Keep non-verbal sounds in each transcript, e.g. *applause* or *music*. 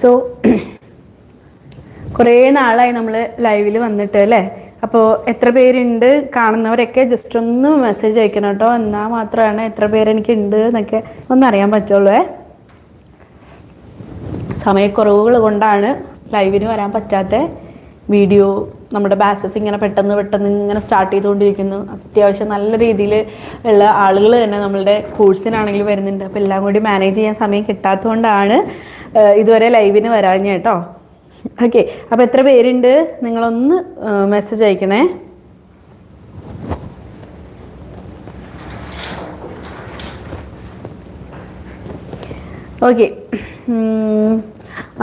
So *clears throat* കുറേ നാളായി നമ്മൾ ലൈവിൽ വന്നിട്ട് അല്ലേ? അപ്പോൾ എത്ര പേരുണ്ട്? കാണുന്നവരൊക്കെ ജസ്റ്റ് ഒന്ന് മെസ്സേജ് അയക്കണം കേട്ടോ. എന്നാൽ മാത്രമാണ് എത്ര പേരെനിക്ക് ഉണ്ട് എന്നൊക്കെ ഒന്ന് അറിയാൻ പറ്റുള്ളൂ സമയക്കുറവുകൾ കൊണ്ടാണ് ലൈവിന് വരാൻ പറ്റാത്ത വീഡിയോ നമ്മുടെ ബാച്ചസ് ഇങ്ങനെ പെട്ടെന്ന് പെട്ടെന്ന് ഇങ്ങനെ സ്റ്റാർട്ട് ചെയ്തുകൊണ്ടിരിക്കുന്നു. അത്യാവശ്യം നല്ല രീതിയിൽ ഉള്ള ആളുകൾ തന്നെ നമ്മളുടെ കോഴ്സിനാണെങ്കിലും വരുന്നുണ്ട്. അപ്പോൾ എല്ലാം കൂടി മാനേജ് ചെയ്യാൻ സമയം കിട്ടാത്തതുകൊണ്ടാണ് ഇതുവരെ ലൈവിന് വരാഞ്ഞ കേട്ടോ. ഓക്കെ അപ്പോൾ എത്ര പേരുണ്ട്? നിങ്ങളൊന്ന് message അയക്കണേ. Okay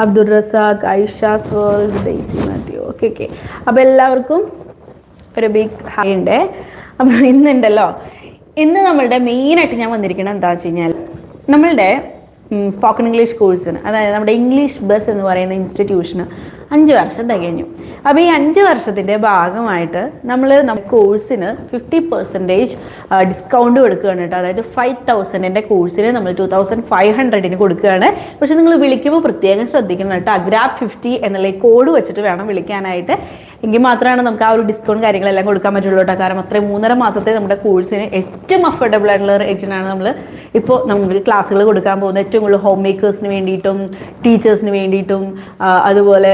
Abdul Razak Aisha's world Daisy Mathew. Okay okay. അപ്പോൾ എല്ലാവർക്കും ഒരു ബിഗ് ഹായ് ഉണ്ട്. അപ്പോൾ ഇന്നുണ്ടല്ലോ. ഇന്ന് നമ്മളുടെ മെയിനായിട്ട് ഞാൻ വന്നിരിക്കുന്നത് എന്താ വെച്ച് കഴിഞ്ഞാൽ നമ്മളുടെ സ്പോക്കൺ ഇംഗ്ലീഷ് കോഴ്സിന് അതായത് നമ്മുടെ ഇംഗ്ലീഷ് ബസ് എന്ന് പറയുന്ന ഇൻസ്റ്റിറ്റ്യൂഷന് അഞ്ച് വർഷം തികഞ്ഞു. അപ്പോൾ ഈ അഞ്ച് വർഷത്തിന്റെ ഭാഗമായിട്ട് നമ്മൾ നമ്മുടെ കോഴ്സിന് ഫിഫ്റ്റി പെർസെന്റേജ് ഡിസ്കൗണ്ട് കൊടുക്കുകയാണ് കേട്ടോ. അതായത് ഫൈവ് തൗസൻഡിന്റെ കോഴ്സിന് നമ്മൾ ടു തൗസൻഡ് ഫൈവ് ഹൺഡ്രഡിന് കൊടുക്കുകയാണ്. പക്ഷെ നിങ്ങൾ വിളിക്കുമ്പോൾ പ്രത്യേകം ശ്രദ്ധിക്കണം കേട്ടോ. അഗ്രാബ് ഫിഫ്റ്റി എന്നുള്ള കോഡ് വെച്ചിട്ട് വേണം വിളിക്കാനായിട്ട്. എങ്കിൽ മാത്രമാണ് നമുക്ക് ആ ഒരു ഡിസ്കൗണ്ട് കാര്യങ്ങളെല്ലാം കൊടുക്കാൻ പറ്റുള്ളൂ കേട്ടോ കാരണം അത്രയും മൂന്നര മാസത്തെ നമ്മുടെ കോഴ്സിന് ഏറ്റവും അഫോർഡബിൾ ആയിട്ടുള്ള റേറ്റിനാണ് നമ്മൾ ഇപ്പോൾ നമ്മൾ ക്ലാസ്സുകൾ കൊടുക്കാൻ പോകുന്നത്. ഏറ്റവും കൂടുതൽ ഹോം മേക്കേഴ്സിന് വേണ്ടിയിട്ടും ടീച്ചേഴ്സിന് വേണ്ടിയിട്ടും അതുപോലെ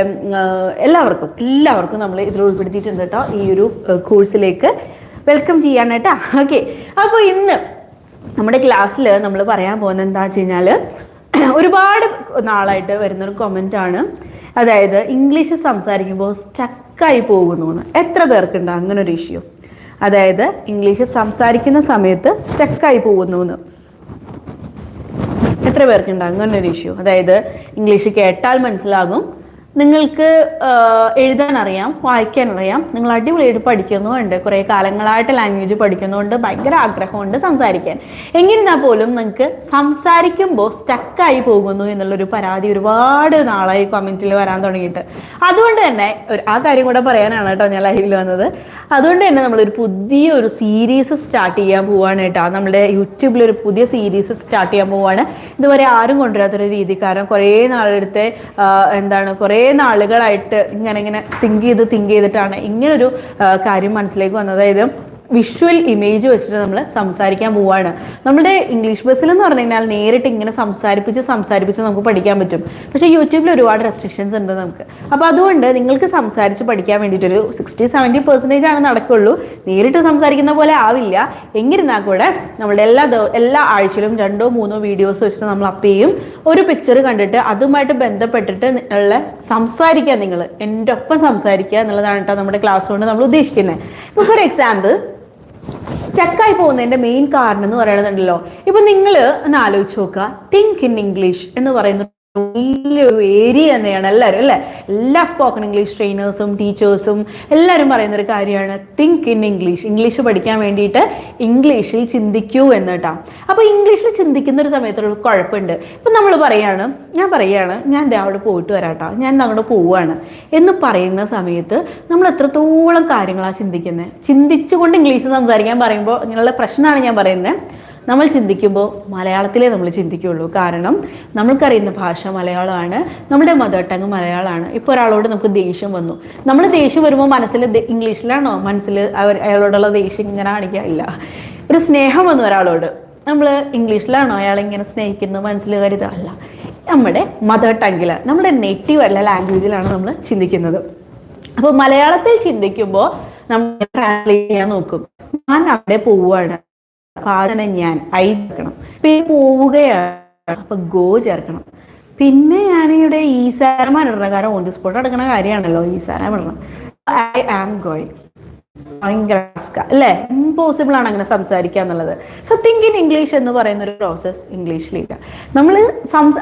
എല്ലാവർക്കും എല്ലാവർക്കും നമ്മൾ ഇതിൽ ഉൾപ്പെടുത്തിയിട്ടുണ്ട് കേട്ടോ ഈ ഒരു കോഴ്സിലേക്ക് വെൽക്കം ചെയ്യാനായിട്ടാ. ഓക്കെ അപ്പോൾ ഇന്ന് നമ്മുടെ ക്ലാസ്സിൽ നമ്മൾ പറയാൻ പോകുന്നത് എന്താ വെച്ച് കഴിഞ്ഞാൽ ഒരുപാട് നാളായിട്ട് വരുന്നൊരു കമന്റ് ആണ്. അതായത് ഇംഗ്ലീഷ് സംസാരിക്കുമ്പോൾ സ്റ്റക്കായി പോകുന്നു എന്ന് എത്ര പേർക്കുണ്ട് അങ്ങനെ ഒരു ഇഷ്യൂ അതായത് ഇംഗ്ലീഷ് സംസാരിക്കുന്ന സമയത്ത് സ്റ്റക്കായി പോകുന്നു എന്ന് എത്ര പേർക്കുണ്ട് അങ്ങനെ ഒരു ഇഷ്യൂ അതായത് ഇംഗ്ലീഷ് കേട്ടാൽ മനസ്സിലാകും നിങ്ങൾക്ക് എഴുതാൻ അറിയാം വായിക്കാൻ അറിയാം നിങ്ങൾ അടിപൊളിയായിട്ട് പഠിക്കുന്നുമുണ്ട്. കുറേ കാലങ്ങളായിട്ട് ലാംഗ്വേജ് പഠിക്കുന്നുണ്ട് ഭയങ്കര ആഗ്രഹമുണ്ട് സംസാരിക്കാൻ. എങ്ങിരുന്നാൽ പോലും നിങ്ങൾക്ക് സംസാരിക്കുമ്പോൾ സ്റ്റക്കായി പോകുന്നു എന്നുള്ളൊരു പരാതി ഒരുപാട് നാളായി കമന്റിൽ വരാൻ തുടങ്ങിയിട്ട്. അതുകൊണ്ട് തന്നെ ആ കാര്യം കൂടെ പറയാനാണ് കേട്ടോ ഞാൻ ലൈവിൽ വന്നത്. അതുകൊണ്ട് തന്നെ നമ്മളൊരു പുതിയ ഒരു സീരീസ് സ്റ്റാർട്ട് ചെയ്യാൻ പോവാണ് കേട്ടോ. നമ്മുടെ യൂട്യൂബിൽ ഒരു പുതിയ സീരീസ് സ്റ്റാർട്ട് ചെയ്യാൻ പോവാണ്. ഇതുവരെ ആരും കൊണ്ടുവരാത്തൊരു രീതി കാരണം കുറേ നാളെടുത്ത് എന്താണ് കുറേ നാളുകളായിട്ട് ഇങ്ങനെ ഇങ്ങനെ തിങ്ക് ചെയ്ത് തിങ്ക് ചെയ്തിട്ടാണ് ഇങ്ങനൊരു കാര്യം മനസ്സിലേക്ക് വന്നത്. അതായത് വിഷ്വൽ ഇമേജ് വെച്ചിട്ട് നമ്മൾ സംസാരിക്കാൻ പോവാണ്. നമ്മുടെ ഇംഗ്ലീഷ് ബസ്സിൽ എന്ന് പറഞ്ഞു കഴിഞ്ഞാൽ നേരിട്ട് ഇങ്ങനെ സംസാരിപ്പിച്ച് സംസാരിപ്പിച്ച് നമുക്ക് പഠിക്കാൻ പറ്റും. പക്ഷേ യൂട്യൂബിൽ ഒരുപാട് റെസ്ട്രിക്ഷൻസ് ഉണ്ട് നമുക്ക്. അപ്പോൾ അതുകൊണ്ട് നിങ്ങൾക്ക് സംസാരിച്ച് പഠിക്കാൻ വേണ്ടിയിട്ടൊരു സിക്സ്റ്റി സെവന്റി പെർസെന്റേജ് ആണ് നടക്കുള്ളൂ. നേരിട്ട് സംസാരിക്കുന്ന പോലെ ആവില്ല. എങ്ങിരുന്നാൽ കൂടെ നമ്മുടെ എല്ലാ എല്ലാ ആഴ്ചയിലും രണ്ടോ മൂന്നോ വീഡിയോസ് വെച്ചിട്ട് നമ്മൾ അപ്പ് ചെയ്യും. ഒരു പിക്ചർ കണ്ടിട്ട് അതുമായിട്ട് ബന്ധപ്പെട്ടിട്ട് ഉള്ള സംസാരിക്കുക നിങ്ങൾ എന്റെ ഒപ്പം സംസാരിക്കുക എന്നുള്ളതാണ് കേട്ടോ നമ്മുടെ ക്ലാസ് കൊണ്ട് നമ്മൾ ഉദ്ദേശിക്കുന്നത് ഇപ്പോൾ ഫോർ എക്സാമ്പിൾ സ്റ്റക്കായി പോകുന്നതിന്റെ മെയിൻ കാരണം എന്ന് പറയണതുണ്ടല്ലോ ഇപ്പം നിങ്ങൾ ഒന്ന് ആലോചിച്ച് നോക്കുക. തിങ്ക് ഇൻ ഇംഗ്ലീഷ് എന്ന് പറയുന്ന വലിയൊരു ഏരിയ തന്നെയാണ്. എല്ലാവരും അല്ലേ? എല്ലാ സ്പോക്കൺ ഇംഗ്ലീഷ് ട്രെയിനേഴ്സും ടീച്ചേഴ്സും എല്ലാവരും പറയുന്ന ഒരു കാര്യമാണ്. തിങ്ക് ഇൻ ഇംഗ്ലീഷ് ഇംഗ്ലീഷ് പഠിക്കാൻ വേണ്ടിയിട്ട് ഇംഗ്ലീഷിൽ ചിന്തിക്കൂ എന്ന് കേട്ടോ. അപ്പോൾ ഇംഗ്ലീഷിൽ ചിന്തിക്കുന്ന ഒരു സമയത്തൊരു കുഴപ്പമുണ്ട്. ഇപ്പം നമ്മൾ പറയാണ് ഞാൻ പറയാണ് ഞാൻ അവിടെ പോയിട്ട് വരാട്ടോ ഞാൻ അങ്ങോട്ട് പോവാണ് എന്ന് പറയുന്ന സമയത്ത് നമ്മൾ എത്രത്തോളം കാര്യങ്ങളാണ് ചിന്തിക്കുന്നത് ചിന്തിച്ചുകൊണ്ട് ഇംഗ്ലീഷ് സംസാരിക്കാൻ പറയുമ്പോൾ ഇങ്ങനെയുള്ള പ്രശ്നമാണ് ഞാൻ പറയുന്നത് നമ്മൾ ചിന്തിക്കുമ്പോൾ മലയാളത്തിലേ നമ്മൾ ചിന്തിക്കുകയുള്ളൂ കാരണം നമ്മൾക്കറിയുന്ന ഭാഷ മലയാളമാണ് നമ്മുടെ മദർ ടങ് മലയാളമാണ്. ഇപ്പോൾ ഒരാളോട് നമുക്ക് ദേഷ്യം വന്നു. നമ്മൾ ദേഷ്യം വരുമ്പോൾ മനസ്സിൽ ഇംഗ്ലീഷിലാണോ? മനസ്സിൽ അവർ അയാളോടുള്ള ദേഷ്യം ഇങ്ങനെ കാണിക്കാറില്ല ഒരു സ്നേഹം വന്നു ഒരാളോട്. നമ്മൾ ഇംഗ്ലീഷിലാണോ? അയാൾ ഇങ്ങനെ സ്നേഹിക്കുന്നത് മനസ്സിൽ കരുതല്ല നമ്മുടെ മദർ ടങ്ങിൽ നമ്മുടെ നെറ്റീവ് അല്ല ലാംഗ്വേജിലാണ് നമ്മൾ ചിന്തിക്കുന്നത്. അപ്പോൾ മലയാളത്തിൽ ചിന്തിക്കുമ്പോൾ നമ്മൾ ട്രാൻസ്ലേറ്റ് ചെയ്യാൻ നോക്കും. ഞാൻ അവിടെ പോവുകയാണ്. സാധനം ഞാൻ ഐ ചേർക്കണം പിന്നെ പോവുകയാണ്. അപ്പൊ ഗോ ചേർക്കണം. പിന്നെ ഞാൻ ഇവിടെ ഈസാരമാണ് ഇടണം കാരണം ഓൺ ദി സ്പോട്ട് എടുക്കുന്ന കാര്യമാണല്ലോ ഈസാരം ഇടണം ഐ ആം ഗോയിങ് ഭയങ്കര അല്ലേ? ഇമ്പോസിബിൾ ആണ് അങ്ങനെ സംസാരിക്കുക എന്നുള്ളത്. സോ തിങ്ക് ഇൻ ഇംഗ്ലീഷ് എന്ന് പറയുന്ന ഒരു പ്രോസസ് ഇംഗ്ലീഷിലില്ല നമ്മൾ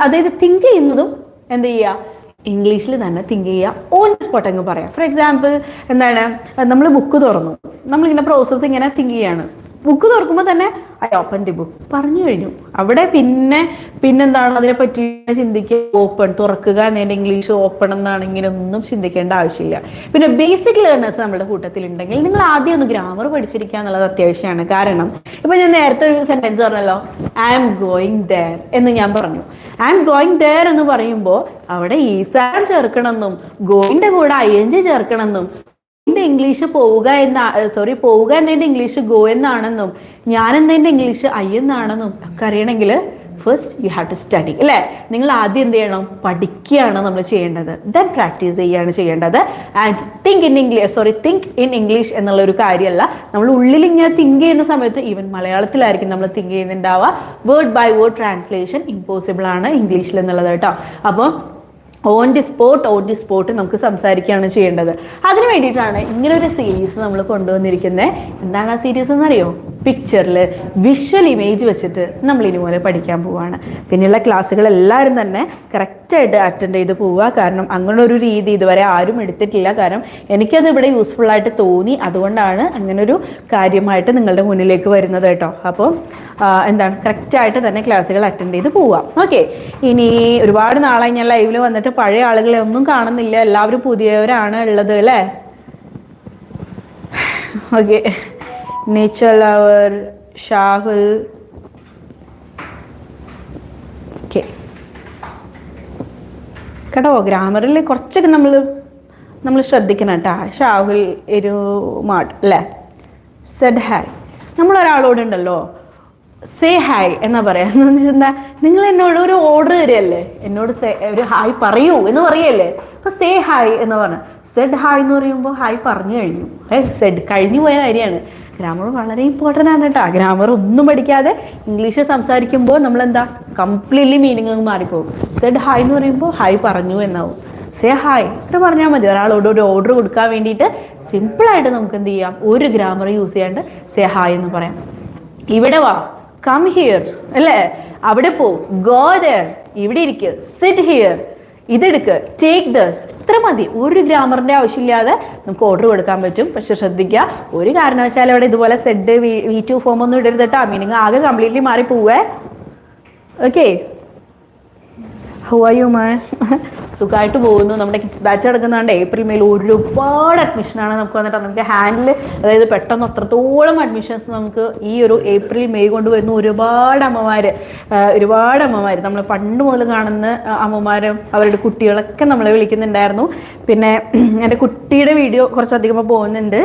അതായത് തിങ്ക് ചെയ്യുന്നതും എന്ത് ചെയ്യുക ഇംഗ്ലീഷിൽ തന്നെ തിങ്ക് ചെയ്യുക ഓൺ ദി സ്പോട്ട് അങ്ങ് പറയാം. ഫോർ എക്സാമ്പിൾ എന്താണ്? നമ്മൾ ബുക്ക് തുറന്നു. നമ്മളിങ്ങനെ പ്രോസസ്സ് ഇങ്ങനെ തിങ്ക് ചെയ്യാണ്. ബുക്ക് തുറക്കുമ്പോൾ തന്നെ ഐ ഓപ്പൺ ദി ബുക്ക് പറഞ്ഞു കഴിഞ്ഞു. അവിടെ പിന്നെ പിന്നെന്താണ് അതിനെ പറ്റി ചിന്തിക്കുക? ഓപ്പൺ തുറക്കുക എന്നതിന്റെ ഇംഗ്ലീഷ് ഓപ്പൺ എന്നാണ് ഇങ്ങനെ ഒന്നും ചിന്തിക്കേണ്ട ആവശ്യമില്ല. പിന്നെ ബേസിക് ലേണേഴ്സ് നമ്മുടെ കൂട്ടത്തിൽ ഉണ്ടെങ്കിൽ നിങ്ങൾ ആദ്യം ഒന്ന് ഗ്രാമർ പഠിച്ചിരിക്കുക എന്നുള്ളത് അത്യാവശ്യമാണ്. കാരണം ഇപ്പൊ ഞാൻ നേരത്തെ ഒരു സെന്റൻസ് പറഞ്ഞല്ലോ ഐ എം ഗോയിങ് ദർ എന്ന് ഞാൻ പറഞ്ഞു. ഐ എം ഗോയിങ് ദർ എന്ന് പറയുമ്പോൾ അവിടെ ഈസാൻ ചേർക്കണമെന്നും ഗോയിന്റെ കൂടെ ഐ എൻ ജി ചേർക്കണമെന്നും എന്റെ ഇംഗ്ലീഷ് പോവുക എന്ന സോറി പോവുക എന്നതിന്റെ ഇംഗ്ലീഷ് ഗോ എന്നാണെന്നും ഞാൻ എന്നതിന്റെ ഇംഗ്ലീഷ് ഐ എന്നാണെന്നും ഒക്കെ അറിയണമെങ്കിൽ first you have to study അല്ലേ? നിങ്ങൾ ആദ്യം എന്ത് ചെയ്യണം? പഠിക്കുകയാണ് നമ്മൾ ചെയ്യേണ്ടത്. ദെൻ പ്രാക്ടീസ് ചെയ്യുകയാണ് ചെയ്യേണ്ടത്. And think in English sorry think in English എന്നുള്ള ഒരു കാര്യമല്ല. നമ്മൾ ഉള്ളിൽ ഇങ്ങനെ തിങ്ക് ചെയ്യുന്ന സമയത്ത് ഈവൻ മലയാളത്തിലായിരിക്കും നമ്മൾ think ചെയ്യുന്നുണ്ടാവുക. Word by word translation impossible ആണ് ഇംഗ്ലീഷിൽ എന്നുള്ളത് കേട്ടോ. അപ്പോൾ on the spot on the spot നമുക്ക് സംസാരിക്കുകയാണ് ചെയ്യേണ്ടത്. അതിന് വേണ്ടിയിട്ടാണ് ഇങ്ങനെ ഒരു സീരീസ് നമ്മൾ കൊണ്ടുവന്നിരിക്കുന്നത് എന്താണ് ആ സീരീസ് എന്നറിയോ? പിക്ചറിൽ വിഷ്വൽ ഇമേജ് വെച്ചിട്ട് നമ്മൾ ഇതുപോലെ പഠിക്കാൻ പോവുകയാണ് പിന്നെയുള്ള ക്ലാസ്സുകൾ എല്ലാവരും തന്നെ കറക്റ്റായിട്ട് അറ്റൻഡ് ചെയ്ത് പോവുക. കാരണം അങ്ങനെ ഒരു രീതി ഇതുവരെ ആരും എടുത്തിട്ടില്ല. കാരണം എനിക്കത് ഇവിടെ യൂസ്ഫുൾ ആയിട്ട് തോന്നി. അതുകൊണ്ടാണ് അങ്ങനൊരു കാര്യമായിട്ട് നിങ്ങളുടെ മുന്നിലേക്ക് വരുന്നത് കേട്ടോ. അപ്പോൾ എന്താണ്? കറക്റ്റായിട്ട് തന്നെ ക്ലാസ്സുകൾ അറ്റൻഡ് ചെയ്ത് പോവാം ഓക്കെ ഇനി ഒരുപാട് നാളായി ഞാൻ ലൈവിൽ വന്നിട്ട് പഴയ ആളുകളെ ഒന്നും കാണുന്നില്ല. എല്ലാവരും പുതിയവരാണ് ഉള്ളത് അല്ലേ? ഓക്കെ നേച്ചർ ലവർ ഷാഹുൽ കേട്ടോ ഗ്രാമറിൽ കുറച്ചൊക്കെ നമ്മൾ നമ്മൾ ശ്രദ്ധിക്കണം കേട്ടോ. ഷാഹുൽ എരുമാട് അല്ലേ? സെഡ് ഹായ് നമ്മളൊരാളോടുണ്ടല്ലോ. സേ ഹായ് എന്നാ പറയാ. നിങ്ങൾ എന്നോട് ഒരു ഓർഡർ തരികയല്ലേ? എന്നോട് ഒരു ഹായ് പറയൂ എന്ന് പറയല്ലേ? അപ്പൊ സേ ഹായ് എന്ന് പറഞ്ഞു. സെഡ് ഹായ് എന്ന് പറയുമ്പോൾ ഹായ് പറഞ്ഞു കഴിഞ്ഞു. സെഡ് കഴിഞ്ഞു പോയ കാര്യമാണ്. ഗ്രാമർ വളരെ ഇമ്പോർട്ടന്റ് ആണ് കേട്ടോ. ഗ്രാമർ ഒന്നും പഠിക്കാതെ ഇംഗ്ലീഷ് സംസാരിക്കുമ്പോൾ നമ്മൾ എന്താ കംപ്ലീറ്റ്ലി മീനിങ് അങ്ങ് മാറിപ്പോകും. സെഡ് ഹായ് എന്ന് പറയുമ്പോൾ ഹായ് പറഞ്ഞു എന്നാവും. സേ ഹായ് ഇത്ര പറഞ്ഞാൽ മതി. ഒരാളോട് ഒരു ഓർഡർ കൊടുക്കാൻ വേണ്ടിയിട്ട് സിമ്പിളായിട്ട് നമുക്ക് എന്ത് ചെയ്യാം? ഒരു ഗ്രാമർ യൂസ് ചെയ്യാണ്ട് സേ ഹായ് എന്ന് പറയാം. ഇവിടെ വാ. കം ഹിയർ അല്ലേ? അവിടെ പോ. ഗോ ദർ ഇവിടെ ഇരിക്കുക സിറ്റ് ഹിയർ ഇതെടുക്ക്. ടേക്ക് ദസ് ഇത്ര മതി. ഒരു ഗ്രാമറിന്റെ ആവശ്യമില്ലാതെ നമുക്ക് ഓർഡർ കൊടുക്കാൻ പറ്റും. പക്ഷെ ശ്രദ്ധിക്കുക ഒരു കാരണവശാലും അവിടെ ഇതുപോലെ സെഡ് വി ടു ഫോം ഒന്നും ഇടരുത് കേട്ടോ മീനിങ് ആകെ കംപ്ലീറ്റ്ലി മാറി പോവേ ഓക്കെ ഹൗ ആർ യു മാ സുഖമായിട്ട് പോകുന്നു. നമ്മുടെ കിഡ്സ് ബാച്ച് നടക്കുന്നതുകൊണ്ട് ഏപ്രിൽ മെയിൽ ഒരുപാട് അഡ്മിഷനാണ് നമുക്ക് വന്നിട്ട് നമുക്ക് ഹാൻഡിൽ അതായത് പെട്ടെന്ന് അത്രത്തോളം അഡ്മിഷൻസ് നമുക്ക് ഈ ഒരു ഏപ്രിൽ മെയ് കൊണ്ട് വരുന്ന ഒരുപാട് അമ്മമാർ ഒരുപാട് അമ്മമാർ നമ്മൾ പണ്ട് മുതൽ കാണുന്ന അമ്മമാരും അവരുടെ കുട്ടികളൊക്കെ നമ്മളെ വിളിക്കുന്നുണ്ടായിരുന്നു. പിന്നെ എന്റെ കുട്ടിയുടെ വീഡിയോ കുറച്ചധികം പോകുന്നുണ്ട്.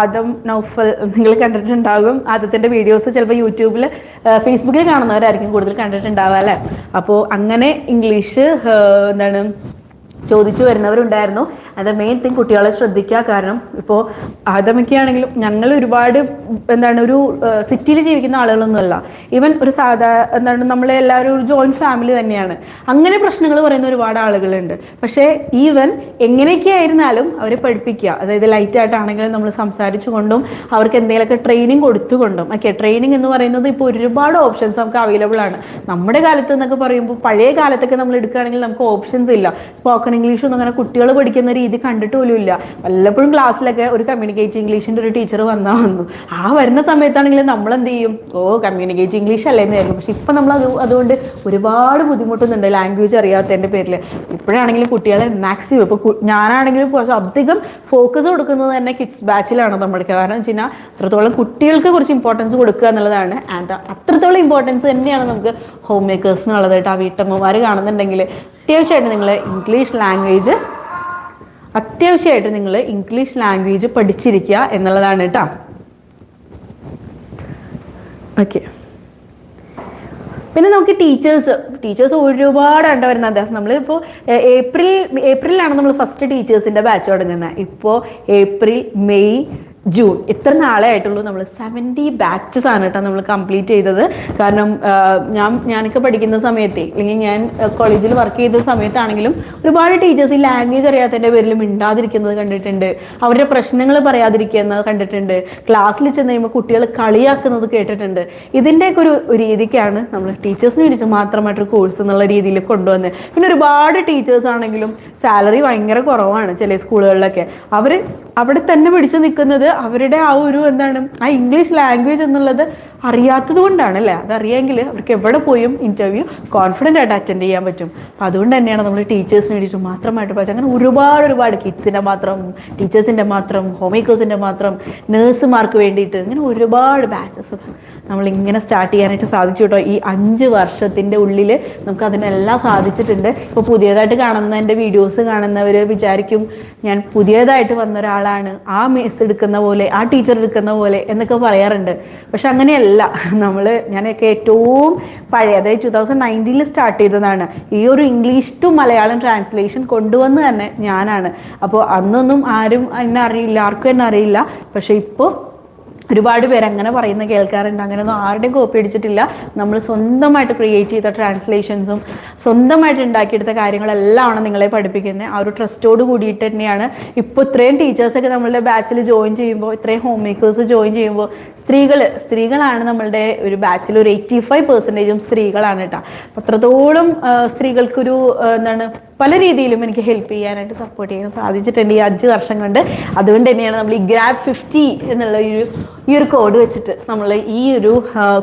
ആദം നൗഫൽ നിങ്ങൾ കണ്ടിട്ടുണ്ടാകും. ആദ്യത്തിന്റെ വീഡിയോസ് ചിലപ്പോൾ യൂട്യൂബിൽ ഫേസ്ബുക്കിൽ കാണുന്നവരായിരിക്കും കൂടുതൽ കണ്ടിട്ടുണ്ടാവുക അല്ലേ? അപ്പോൾ അങ്ങനെ ഇംഗ്ലീഷ് ആ, എന്താണ് ചോദിച്ചു വരുന്നവരുണ്ടായിരുന്നു. അത് മെയിൻ തിങ് കുട്ടികളെ ശ്രദ്ധിക്കുക കാരണം ഇപ്പോൾ ആദമിക്കാണെങ്കിലും ഞങ്ങൾ ഒരുപാട് എന്താണ് ഒരു സിറ്റിയിൽ ജീവിക്കുന്ന ആളുകളൊന്നുമല്ല. ഈവൻ ഒരു സാധാ എന്താണ് നമ്മളെ എല്ലാവരും ഒരു ജോയിന്റ് ഫാമിലി തന്നെയാണ്. അങ്ങനെ പ്രശ്നങ്ങൾ പറയുന്ന ഒരുപാട് ആളുകളുണ്ട്. പക്ഷേ ഈവൻ എങ്ങനെയൊക്കെ ആയിരുന്നാലും അവരെ പഠിപ്പിക്കുക. അതായത് ലൈറ്റ് ആയിട്ടാണെങ്കിലും നമ്മൾ സംസാരിച്ചുകൊണ്ടും അവർക്ക് എന്തെങ്കിലുമൊക്കെ ട്രെയിനിങ് കൊടുത്തുകൊണ്ടും ഓക്കെ ട്രെയിനിങ് എന്ന് പറയുന്നത് ഇപ്പോൾ ഒരുപാട് ഓപ്ഷൻസ് നമുക്ക് അവൈലബിൾ ആണ്. നമ്മുടെ കാലത്ത് എന്നൊക്കെ പറയുമ്പോൾ പഴയ കാലത്തൊക്കെ നമ്മൾ എടുക്കുകയാണെങ്കിൽ നമുക്ക് ഓപ്ഷൻസ് ഇല്ല. സ്പോക്കൺ ഇംഗ്ലീഷ് ഒന്നും അങ്ങനെ കുട്ടികൾ പഠിക്കുന്ന രീതി കണ്ടിട്ട് പോലും ഇല്ല. വല്ലപ്പോഴും ക്ലാസ്സിലൊക്കെ ഒരു കമ്മ്യൂണിക്കേറ്റ് ഇംഗ്ലീഷിന്റെ ഒരു ടീച്ചർ വന്നാൽ വന്നു. ആ വരുന്ന സമയത്താണെങ്കിൽ നമ്മൾ എന്ത് ചെയ്യും ഓ കമ്മ്യൂണിക്കേറ്റ് ഇംഗ്ലീഷ് അല്ലേ എന്ന് വിചാരിക്കും പക്ഷെ ഇപ്പം നമ്മൾ അത് അതുകൊണ്ട് ഒരുപാട് ബുദ്ധിമുട്ടുന്നുണ്ട് ലാംഗ്വേജ് അറിയാത്തതിന്റെ പേരിൽ ഇപ്പോഴാണെങ്കിലും കുട്ടികളെ മാക്സിമം ഇപ്പോൾ ഞാനാണെങ്കിലും കുറച്ച് അധികം ഫോക്കസ് കൊടുക്കുന്നത് തന്നെ കിഡ്സ് ബാച്ചിലാണ് നമ്മുടെ കാരണം വെച്ച് കഴിഞ്ഞാൽ അത്രത്തോളം കുട്ടികൾക്ക് കുറച്ച് ഇമ്പോർട്ടൻസ് കൊടുക്കുക എന്നുള്ളതാണ്. ആൻഡ് അത്രത്തോളം ഇമ്പോർട്ടൻസ് തന്നെയാണ് നമുക്ക് ഹോം മേക്കേഴ്സിനുള്ളത് കേട്ടോ ആ വീട്ടമ്മമാർ കാണുന്നുണ്ടെങ്കിൽ അത്യാവശ്യമായിട്ട് നിങ്ങൾ ഇംഗ്ലീഷ് ലാംഗ്വേജ് അത്യാവശ്യമായിട്ട് നിങ്ങൾ ഇംഗ്ലീഷ് ലാംഗ്വേജ് പഠിച്ചിരിക്കുക എന്നുള്ളതാണ് കേട്ടോ. ഓക്കെ പിന്നെ നമുക്ക് ടീച്ചേഴ്സ് ടീച്ചേഴ്സ് ഒരുപാടുണ്ട് വരുന്നത് നമ്മളിപ്പോൾ ഏപ്രിൽ ഏപ്രിലാണ് നമ്മൾ ഫസ്റ്റ് ടീച്ചേഴ്സിന്റെ ബാച്ച് തുടങ്ങുന്നത്. ഇപ്പോൾ ഏപ്രിൽ മെയ് ജൂൺ ഇത്ര നാളെ ആയിട്ടുള്ളൂ നമ്മൾ സെവന്റി ബാച്ചസ് ആണ് കേട്ടോ നമ്മൾ കംപ്ലീറ്റ് ചെയ്തത്. കാരണം ഞാൻ ഞാനൊക്കെ പഠിക്കുന്ന സമയത്തെ അല്ലെങ്കിൽ ഞാൻ കോളേജിൽ വർക്ക് ചെയ്ത സമയത്താണെങ്കിലും ഒരുപാട് ടീച്ചേഴ്സ് ഈ ലാംഗ്വേജ് അറിയാത്തതിന്റെ പേരിൽ മിണ്ടാതിരിക്കുന്നത് കണ്ടിട്ടുണ്ട്. അവരുടെ പ്രശ്നങ്ങൾ പറയാതിരിക്കുന്നത് കണ്ടിട്ടുണ്ട്. ക്ലാസ്സിൽ ചെന്ന് കഴിയുമ്പോൾ കുട്ടികൾ കളിയാക്കുന്നത് കേട്ടിട്ടുണ്ട്. ഇതിന്റെയൊക്കെ ഒരു രീതിക്കാണ് നമ്മൾ ടീച്ചേഴ്സിന് വേണ്ടി മാത്രമായിട്ടൊരു കോഴ്സ് എന്നുള്ള രീതിയിൽ കൊണ്ടുവന്നത് പിന്നെ ഒരുപാട് ടീച്ചേഴ്സ് ആണെങ്കിലും സാലറി ഭയങ്കര കുറവാണ് ചില സ്കൂളുകളിലൊക്കെ അവർ അവിടെ തന്നെ പിടിച്ചു നിൽക്കുന്നത് അവരുടെ ആ ഒരു എന്താണ് ആ ഇംഗ്ലീഷ് ലാംഗ്വേജ് എന്നുള്ളത് അറിയാത്തത് കൊണ്ടാണ് അല്ലേ അതറിയാമെങ്കിൽ അവർക്ക് എവിടെ പോയും ഇന്റർവ്യൂ കോൺഫിഡന്റ് ആയിട്ട് അറ്റൻഡ് ചെയ്യാൻ പറ്റും. അപ്പം അതുകൊണ്ട് തന്നെയാണ് നമ്മൾ ടീച്ചേഴ്സിന് വേണ്ടിയിട്ട് മാത്രമായിട്ട് പഠിച്ചത്. അങ്ങനെ ഒരുപാട് ഒരുപാട് കിഡ്സിന്റെ മാത്രം ടീച്ചേഴ്സിന്റെ മാത്രം ഹോം മേക്കേഴ്സിന്റെ മാത്രം നേഴ്സുമാർക്ക് വേണ്ടിയിട്ട് അങ്ങനെ ഒരുപാട് ബാച്ചസ് നമ്മൾ ഇങ്ങനെ സ്റ്റാർട്ട് ചെയ്യാനായിട്ട് സാധിച്ചു കേട്ടോ. ഈ അഞ്ച് വർഷത്തിന്റെ ഉള്ളിൽ നമുക്ക് അതിനെല്ലാം സാധിച്ചിട്ടുണ്ട്. ഇപ്പോൾ പുതിയതായിട്ട് കാണുന്ന എന്റെ വീഡിയോസ് കാണുന്നവർ വിചാരിക്കും ഞാൻ പുതിയതായിട്ട് വന്ന ഒരാളാണ് ആ മിസ് എടുക്കുന്ന പോലെ ആ ടീച്ചർ എടുക്കുന്ന പോലെ എന്നൊക്കെ പറയാറുണ്ട്. പക്ഷെ അങ്ങനെയല്ല. നമ്മൾ ഞാനൊക്കെ ഏറ്റവും പഴയ അതായത് ടു തൗസൻഡ് നയന്റീനിൽ സ്റ്റാർട്ട് ചെയ്തതാണ്. ഈ ഒരു ഇംഗ്ലീഷ് ടു മലയാളം ട്രാൻസ്ലേഷൻ കൊണ്ടുവന്ന് തന്നെ ഞാനാണ്. അപ്പോൾ അന്നൊന്നും ആരും എന്നെ അറിയില്ല ആർക്കും എന്നെ അറിയില്ല. പക്ഷെ ഇപ്പോൾ ഒരുപാട് പേര് അങ്ങനെ പറയുന്ന കേൾക്കാറുണ്ട്. അങ്ങനെയൊന്നും ആരുടെയും കോപ്പി അടിച്ചിട്ടില്ല. നമ്മൾ സ്വന്തമായിട്ട് ക്രിയേറ്റ് ചെയ്ത ട്രാൻസ്ലേഷൻസും സ്വന്തമായിട്ട് ഉണ്ടാക്കിയെടുത്ത കാര്യങ്ങളെല്ലാമാണ് നിങ്ങളെ പഠിപ്പിക്കുന്നത്. ആ ഒരു ട്രസ്റ്റോട് കൂടിയിട്ട് തന്നെയാണ്. ഇപ്പോൾ ഇത്രയും ടീച്ചേഴ്സൊക്കെ നമ്മളുടെ ബാച്ചിൽ ജോയിൻ ചെയ്യുമ്പോൾ ഇത്രയും ഹോം മേക്കേഴ്സ് ജോയിൻ ചെയ്യുമ്പോൾ സ്ത്രീകൾ സ്ത്രീകളാണ് നമ്മളുടെ ഒരു ബാച്ചിൽ ഒരു എയ്റ്റി ഫൈവ് പെർസെന്റേജും സ്ത്രീകളാണ് കേട്ടോ അപ്പോൾ അത്രത്തോളം സ്ത്രീകൾക്കൊരു എന്താണ് പല രീതിയിലും എനിക്ക് ഹെൽപ്പ് ചെയ്യാനായിട്ട് സപ്പോർട്ട് ചെയ്യാൻ സാധിച്ചിട്ടുണ്ട് ഈ അഞ്ച് വർഷം കൊണ്ട്. അതുകൊണ്ട് തന്നെയാണ് നമ്മൾ ഈ ഗ്രാബ് ഫിഫ്റ്റി എന്നുള്ള ഒരു ഈ ഒരു കോഡ് വെച്ചിട്ട് നമ്മൾ ഈ ഒരു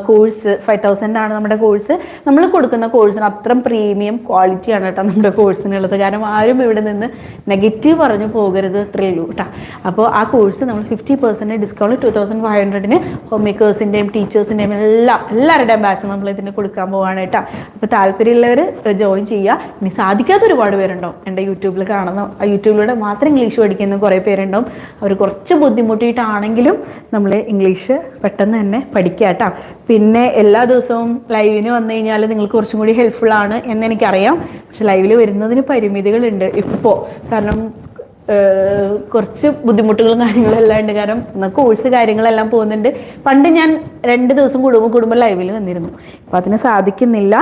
കോഴ്സ് ഫൈവ് തൗസൻഡ് ആണ് നമ്മുടെ കോഴ്സ് നമ്മൾ കൊടുക്കുന്ന കോഴ്സിന് അത്രയും പ്രീമിയം ക്വാളിറ്റി ആണ് കേട്ടോ നമ്മുടെ കോഴ്സിനുള്ളത് കാരണം ആരും ഇവിടെ നിന്ന് നെഗറ്റീവ് പറഞ്ഞു പോകരുത് അത്രയേ ഉള്ളൂ കേട്ടോ. അപ്പോൾ ആ കോഴ്സ് നമ്മൾ fifty percent discount two thousand five ഹൺഡ്രഡിന് home മേക്കേഴ്സിന്റെയും ടീച്ചേഴ്സിന്റെയും എല്ലാം എല്ലാവരുടെയും ബാച്ച് നമ്മൾ ഇതിന് കൊടുക്കാൻ പോവാണ് കേട്ടോ. അപ്പോൾ താല്പര്യമുള്ളവർ ജോയിൻ ചെയ്യുക. ഇനി സാധിക്കാത്ത ഒരുപാട് പേരുണ്ടോ എന്റെ യൂട്യൂബിൽ കാണുന്ന യൂട്യൂബിലൂടെ മാത്രം ഇംഗ്ലീഷ് പഠിക്കുന്ന കുറേ പേരുണ്ടാവും. അവർ കുറച്ച് ബുദ്ധിമുട്ടിയിട്ടാണെങ്കിലും നമ്മൾ ഇംഗ്ലീഷ് പെട്ടെന്ന് തന്നെ പഠിക്കുക കേട്ടോ പിന്നെ എല്ലാ ദിവസവും ലൈവിന് വന്നു കഴിഞ്ഞാൽ നിങ്ങൾക്ക് കുറച്ചും കൂടി ഹെൽപ്ഫുൾ ആണ് എന്ന് എനിക്കറിയാം. പക്ഷെ ലൈവിൽ വരുന്നതിന് പരിമിതികളുണ്ട് ഇപ്പോൾ കാരണം കുറച്ച് ബുദ്ധിമുട്ടുകളും കാര്യങ്ങളും എല്ലാം ഉണ്ട്. കാരണം കോഴ്സ് കാര്യങ്ങളെല്ലാം പോകുന്നുണ്ട്. പണ്ട് ഞാൻ രണ്ട് ദിവസം കുടുംബം കുടുംബം ലൈവിൽ വന്നിരുന്നു. അപ്പോൾ അതിന് സാധിക്കുന്നില്ല.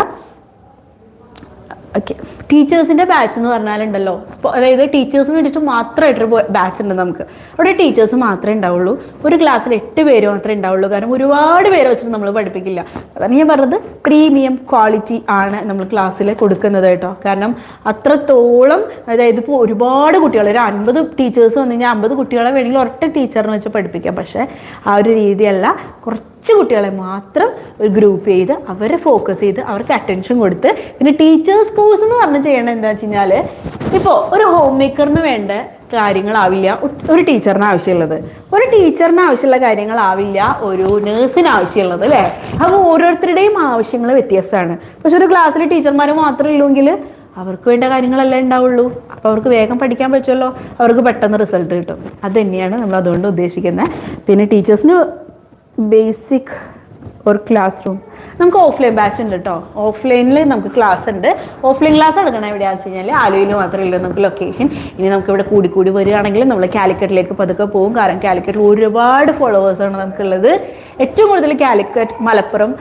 ഓക്കെ. ടീച്ചേഴ്സിന്റെ ബാച്ച് എന്ന് പറഞ്ഞാലുണ്ടല്ലോ. അതായത് ടീച്ചേഴ്സിന് വേണ്ടിയിട്ട് മാത്രമായിട്ടൊരു ബാച്ച് ഉണ്ട് നമുക്ക്. അവിടെ ടീച്ചേഴ്സ് മാത്രമേ ഉണ്ടാവുള്ളൂ. ഒരു ക്ലാസ്സിൽ എട്ട് പേര് മാത്രമേ ഉണ്ടാവുള്ളൂ. കാരണം ഒരുപാട് പേര് വെച്ചിട്ട് നമ്മൾ പഠിപ്പിക്കില്ല. അതാണ് ഞാൻ പറഞ്ഞത്. പ്രീമിയം ക്വാളിറ്റി ആണ് നമ്മൾ ക്ലാസ്സിൽ കൊടുക്കുന്നത് കേട്ടോ. കാരണം അത്രത്തോളം അതായത് ഇപ്പോൾ ഒരുപാട് കുട്ടികൾ ഒരു അൻപത് ടീച്ചേഴ്സ് വന്നു കഴിഞ്ഞാൽ അമ്പത് കുട്ടികളെ വേണമെങ്കിൽ ഒരൊറ്റ ടീച്ചറിനെ വെച്ച് പഠിപ്പിക്കാം. പക്ഷേ ആ ഒരു രീതിയല്ല. കുറച്ച് കുട്ടികളെ മാത്രം ഒരു ഗ്രൂപ്പ് ചെയ്ത് അവരെ ഫോക്കസ് ചെയ്ത് അവർക്ക് അറ്റൻഷൻ കൊടുത്ത് പിന്നെ ടീച്ചേഴ്സ് കോഴ്സ് എന്ന് പറഞ്ഞ് ചെയ്യണത് എന്താ വെച്ച് കഴിഞ്ഞാൽ ഇപ്പോൾ ഒരു ഹോം മേക്കറിന് വേണ്ട കാര്യങ്ങളാവില്ല. ഒരു ടീച്ചറിന് ആവശ്യമുള്ളത്. ഒരു ടീച്ചറിന് ആവശ്യമുള്ള കാര്യങ്ങളാവില്ല ഒരു നേഴ്സിന് ആവശ്യമുള്ളത് അല്ലേ? അപ്പോൾ ഓരോരുത്തരുടെയും ആവശ്യങ്ങൾ വ്യത്യസ്തമാണ്. പക്ഷെ ഒരു ക്ലാസ്സിൽ ടീച്ചർമാർ മാത്രമേ ഉള്ളൂങ്കിൽ അവർക്ക് വേണ്ട കാര്യങ്ങളല്ലേ ഉണ്ടാവുള്ളൂ. അപ്പോൾ അവർക്ക് വേഗം പഠിക്കാൻ പറ്റുമല്ലോ. അവർക്ക് പെട്ടെന്ന് റിസൾട്ട് കിട്ടും. അത് തന്നെയാണ് നമ്മൾ അതുകൊണ്ട് ഉദ്ദേശിക്കുന്നത്. പിന്നെ ടീച്ചേഴ്സിന് ബേസിക് ഒരു ക്ലാസ് റൂം നമുക്ക് ഓഫ്ലൈൻ ബാച്ച് ഉണ്ട് കേട്ടോ ഓഫ്ലൈനിൽ നമുക്ക് ക്ലാസ് ഉണ്ട്. ഓഫ്ലൈൻ ക്ലാസ് എടുക്കണം എവിടെയാണെന്ന് വെച്ച് കഴിഞ്ഞാൽ ആലുവയിൽ മാത്രമേ ഉള്ളൂ നമുക്ക് ലൊക്കേഷൻ ഇനി നമുക്ക് ഇവിടെ കൂടി കൂടി വരികയാണെങ്കിൽ നമ്മൾ കാലിക്കറ്റിലേക്ക് പതുക്കെ പോകും. കാരണം കാലിക്കറ്റിൽ ഒരുപാട് ഫോളോവേഴ്സാണ് നമുക്കുള്ളത്. ഏറ്റവും കൂടുതൽ കാലിക്കറ്റ് മലപ്പുറം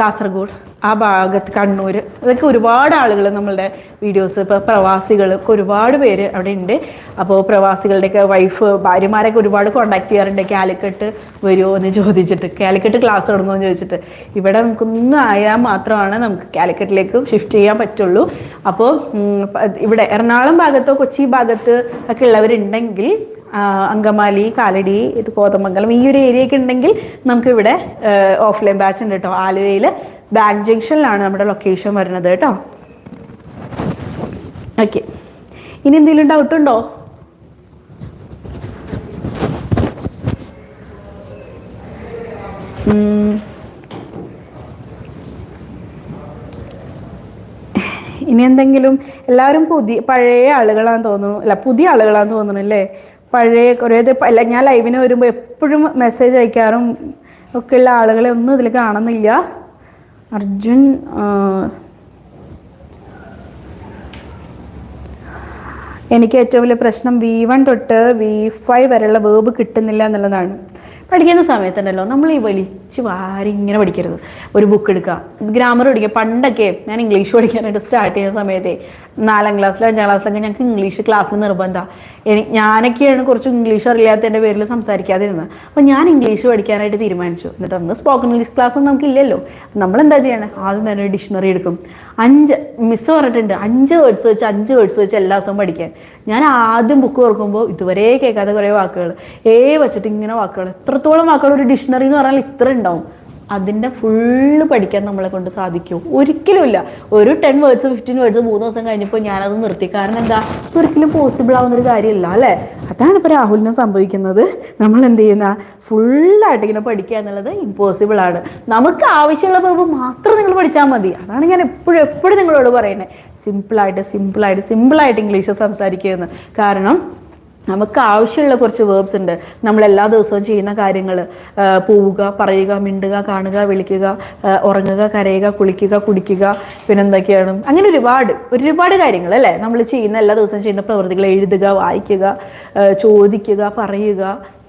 കാസർഗോഡ്. ആ ഭാഗത്ത് കണ്ണൂർ അതൊക്കെ ഒരുപാട് ആളുകൾ നമ്മളുടെ വീഡിയോസ് ഇപ്പോൾ പ്രവാസികളൊക്കെ ഒരുപാട് പേര് അവിടെ ഉണ്ട് അപ്പോൾ പ്രവാസികളുടെയൊക്കെ വൈഫ് ഭാര്യമാരൊക്കെ ഒരുപാട് കോണ്ടാക്ട് ചെയ്യാറുണ്ട്. കാലിക്കട്ട് വരുമോ എന്ന് ചോദിച്ചിട്ട്. കാലിക്കട്ട് ക്ലാസ് തുടങ്ങുമോ എന്ന് ചോദിച്ചിട്ട്. ഇവിടെ നമുക്കൊന്നും ആയാൽ മാത്രമാണ് നമുക്ക് കാലിക്കറ്റിലേക്ക് ഷിഫ്റ്റ് ചെയ്യാൻ പറ്റുള്ളൂ. അപ്പോൾ ഇവിടെ എറണാകുളം ഭാഗത്തോ കൊച്ചി ഭാഗത്ത് ഒക്കെ ഉള്ളവരുണ്ടെങ്കിൽ അങ്കമാലി കാലടി ഇത് കോതമംഗലം ഈ ഒരു ഏരിയ ഒക്കെ ഉണ്ടെങ്കിൽ നമുക്കിവിടെ ഓഫ്ലൈൻ ബാച്ച് ഉണ്ട് കേട്ടോ. ആലുവയിൽ ബാങ്ക് ജംഗ്ഷനിലാണ് നമ്മുടെ ലൊക്കേഷൻ വരുന്നത് കേട്ടോ. ഓക്കെ ഇനി എന്തെങ്കിലും ഡൗട്ട് ഉണ്ടോ? ഇനി എന്തെങ്കിലും എല്ലാവരും പുതിയ പഴയ ആളുകളാന്ന് തോന്നുന്നു അല്ല പുതിയ ആളുകളാന്ന് തോന്നുന്നു അല്ലേ? പഴയ കുറേ അല്ല ഞാൻ ലൈവിന് വരുമ്പോൾ എപ്പോഴും മെസ്സേജ് അയക്കാറും ഒക്കെയുള്ള ആളുകളെ ഒന്നും ഇതിൽ കാണുന്നില്ല. അർജുൻ എനിക്ക് ഏറ്റവും വലിയ പ്രശ്നം വി വൺ തൊട്ട് വി ഫൈവ് വരെയുള്ള വേബ് കിട്ടുന്നില്ല എന്നുള്ളതാണ്. പഠിക്കുന്ന സമയത്തുണ്ടല്ലോ നമ്മൾ ഈ വലിച്ച് വാരി ഇങ്ങനെ പഠിക്കരുത്. ഒരു ബുക്ക് എടുക്കുക. ഗ്രാമർ പഠിക്കുക. പണ്ടൊക്കെ ഞാൻ ഇംഗ്ലീഷ് പഠിക്കാനായിട്ട് സ്റ്റാർട്ട് ചെയ്യുന്ന സമയത്തെ നാലാം ക്ലാസ്സിലും അഞ്ചാം ക്ലാസ്സിലൊക്കെ ഞങ്ങൾക്ക് ഇംഗ്ലീഷ് ക്ലാസ് നിർബന്ധമാണ് ഞാനൊക്കെയാണ് കുറച്ച് ഇംഗ്ലീഷ് അറിയാത്തതിന്റെ പേരിൽ സംസാരിക്കാതിരുന്നത്. അപ്പോൾ ഞാൻ ഇംഗ്ലീഷ് പഠിക്കാനായിട്ട് തീരുമാനിച്ചു. എന്നിട്ട് അന്ന് സ്പോക്കൺ ഇംഗ്ലീഷ് ക്ലാസ് ഒന്നും നമുക്കില്ലല്ലോ. നമ്മൾ എന്താ ചെയ്യണേ? ആദ്യം തന്നെ ഡിക്ഷണറി എടുക്കും. അഞ്ച് മിസ് പറഞ്ഞിട്ടുണ്ട്. അഞ്ച് വേർഡ്സ് വെച്ച് അഞ്ച് വേർഡ്സ് വെച്ച് എല്ലാ ദിവസവും പഠിക്കാൻ. ഞാൻ ആദ്യം ബുക്ക് തുറക്കുമ്പോൾ ഇതുവരെ കേൾക്കാത്ത കുറേ വാക്കുകൾ ഏ വെച്ചിട്ട് ഇങ്ങനെ വാക്കുകൾ എത്രത്തോളം വാക്കുകൾ ഒരു ഡിക്ഷണറി എന്ന് പറഞ്ഞാൽ ഇത്ര ഉണ്ടാവും. അതിന്റെ ഫുള്ള് പഠിക്കാൻ നമ്മളെ കൊണ്ട് സാധിക്കും. ഒരിക്കലുമില്ല ഒരു ടെൻ വേർഡ്സ് ഫിഫ്റ്റീൻ വേർഡ്സ് മൂന്ന് ദിവസം കഴിഞ്ഞപ്പോൾ ഞാനത് നിർത്തി. കാരണം എന്താ? ഒരിക്കലും പോസിബിൾ ആവുന്ന ഒരു കാര്യമില്ല അല്ലേ? അതാണ് ഇപ്പോൾ രാഹുലിന് സംഭവിക്കുന്നത്. നമ്മൾ എന്ത് ചെയ്യുന്ന? ഫുള്ളായിട്ട് ഇങ്ങനെ പഠിക്കുക എന്നുള്ളത് ഇമ്പോസിബിൾ ആണ്. നമുക്ക് ആവശ്യമുള്ള വേവ് മാത്രം നിങ്ങൾ പഠിച്ചാൽ മതി. അതാണ് ഞാൻ എപ്പോഴും എപ്പോഴും നിങ്ങളോട് പറയുന്നത്. സിമ്പിളായിട്ട് സിമ്പിളായിട്ട് സിമ്പിളായിട്ട് ഇംഗ്ലീഷ് സംസാരിക്കുന്നത് കാരണം നമുക്ക് ആവശ്യമുള്ള കുറച്ച് വേർബ്സ് ഉണ്ട്. നമ്മൾ എല്ലാ ദിവസവും ചെയ്യുന്ന കാര്യങ്ങൾ പോവുക പറയുക മിണ്ടുക കാണുക വിളിക്കുക ഉറങ്ങുക കരയുക കുളിക്കുക കുടിക്കുക പിന്നെന്തൊക്കെയാണ്? അങ്ങനെ ഒരുപാട് ഒരുപാട് കാര്യങ്ങൾ അല്ലേ? നമ്മൾ ചെയ്യുന്ന എല്ലാ ദിവസവും ചെയ്യുന്ന പ്രവൃത്തികൾ എഴുതുക വായിക്കുക ചോദിക്കുക പറയുക